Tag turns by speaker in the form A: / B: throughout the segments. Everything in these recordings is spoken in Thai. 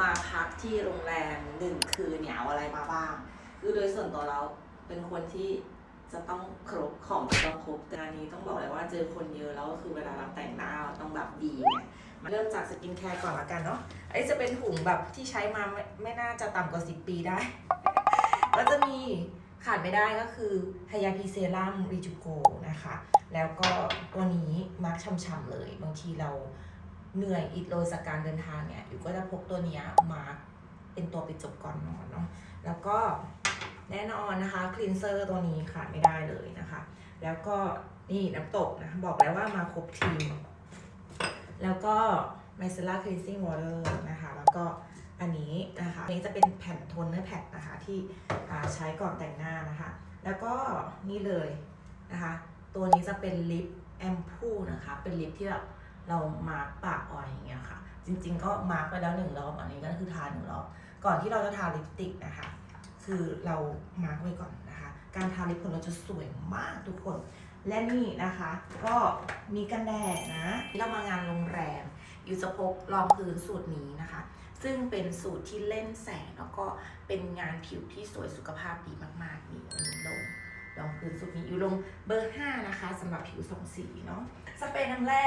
A: มาพักที่โรงแรมหนึ่งคืนเนี่ยเอาอะไรมาบ้าง คือโดยส่วนตัวเราเป็นคนที่จะต้องครบของจะต้องครบแต่อันนี้ต้องบอกเลยว่าเจอคนเยอะแล้วก็คือเวลาเราแต่งหน้าต้องแบบดีไงมาเริ่มจากสกินแคร์ก่อนละกันเนาะอันนี้จะเป็นถุงแบบที่ใช้มาไม่ไม่น่าจะต่ำกว่า 10 ปีได้ ก็จะมีขาดไม่ได้ก็คือไฮยาพีเซรั่มรีจูโกนะคะ แล้วก็ตัวนี้มาร์กช่ำๆเลย บางทีเรา เหนื่อยอิดโรยจากการเดินทางเนี่ยอยู่ก็จะพกตัวนี้มาเป็นตัวปิดจบก่อนนอนเนาะแล้วก็แน่นอนนะคะคลีนเซอร์ตัวนี้ขาดไม่ได้เลยนะคะ แล้วก็นี่น้ำตกนะบอกแล้วว่ามาครบทีม แล้วก็ micellar cleansing water นะคะ แล้วก็อันนี้นะคะอันนี้จะเป็นแผ่นโทนเนอร์แพดนะคะที่ใช้ก่อนแต่งหน้านะคะ แล้วก็นี่เลยนะคะ ตัวนี้จะเป็นลิปแอมพูนะคะ เป็นลิปที่แบบ เรามาร์กปากออยอย่างเงี้ยค่ะ จริง ๆ ก็มาร์กไปแล้วหนึ่งรอบ อันนี้ก็คือทาหนึ่งรอบ ก่อนที่เราจะทาลิปสติกนะคะ คือเรามาร์กไว้ก่อนนะคะ การทาลิปของเราจะสวยมากทุกคน และนี่นะคะ ก็มีกันแดดนะที่เรามางานโรงแรมอยู่จะพกรองพื้นสูตรนี้นะคะ ซึ่งเป็นสูตรที่เล่นแสงแล้วก็เป็นงานผิวที่สวยสุขภาพดีมากๆนี่อันนี้ลงรองพื้นสูตรนี้อยู่ลงเบอร์ 5 นะคะสำหรับผิวสองสีเนาะสเปรย์น้ำแร่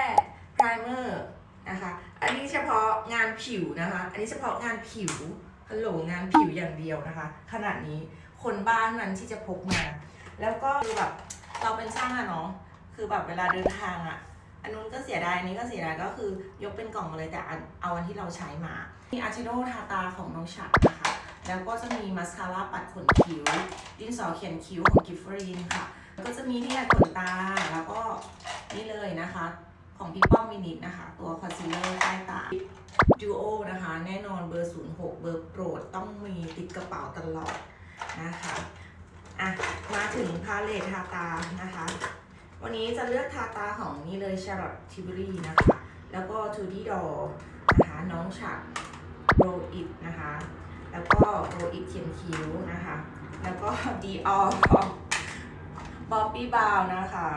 A: พรเมอร์นะคะ อันนี้เฉพาะงานผิวนะคะ อันนี้เฉพาะงานผิวฮัลโหลงานผิวอย่างเดียวนะคะ ขนาดนี้คนบ้านนั้นที่จะพกมา แล้วก็คือแบบเราเป็นช่างอะเนาะคือแบบเวลาเดินทางอะอันนู้นก็เสียดายอันนี้ก็เสียดายก็คือยกเป็นกล่องมาเลยแต่เอาอันที่เราใช้มามีอาร์ชิโดทาตาของน้องฉัดนะคะ แล้วก็จะมีมาสคาร่าปัดขนคิ้ว ดินสอเขียนคิ้วของกิฟฟรีนค่ะ ก็จะมีที่ยาขนตาแล้วก็นี่เลยนะคะ ของพี่ป้อมมินิทนะคะ ตัวคอนซีลเลอร์ใต้ตาดูโอนะคะ แน่นอนเบอร์ 06 เบอร์โปรดต้องมีติดกระเป๋าตลอดนะคะอะมาถึงพาเลททาตานะคะ วันนี้จะเลือกทาตาของนี่เลย Charlotte Tilbury นะคะ แล้วก็ t ูดี้ดอนะคะ น้องฉัดโรอิดนะคะ แล้วก็โรอิดเขียนคิ้วนะคะ แล้วก็ดีออบ๊อบบี้บาวนะคะ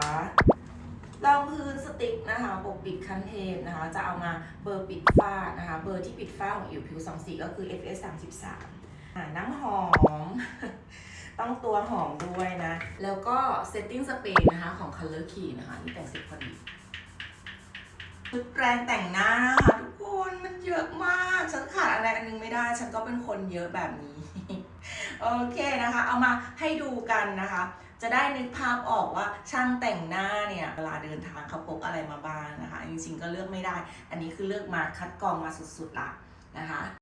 A: รองพื้นสติ๊กนะคะปกปิดคันเทปนะคะ จะเอามาเบอร์ปิดฝ้านะคะ เบอร์ที่ปิดฝ้าของอิ๋วผิวสองสีก็คือ FS 33อ่าน้ำหอม ต้องตัวหอมด้วยนะ แล้วก็ setting spray นะคะของ Color Key นะคะนี่แต่งเสร็จพอดีชุดแปรงแต่งหน้านะคะทุกคนมันเยอะมาก ฉันขาดอะไรอันนึงไม่ได้ ฉันก็เป็นคนเยอะแบบนี้ โอเคนะคะ เอามาให้ดูกันนะคะ จะได้นึกภาพออกว่าช่างแต่งหน้าเนี่ยเวลาเดินทางเขาพกอะไรมาบ้างนะคะ จริงๆก็เลือกไม่ได้ อันนี้คือเลือกมาคัดกรองมาสุดๆละนะคะ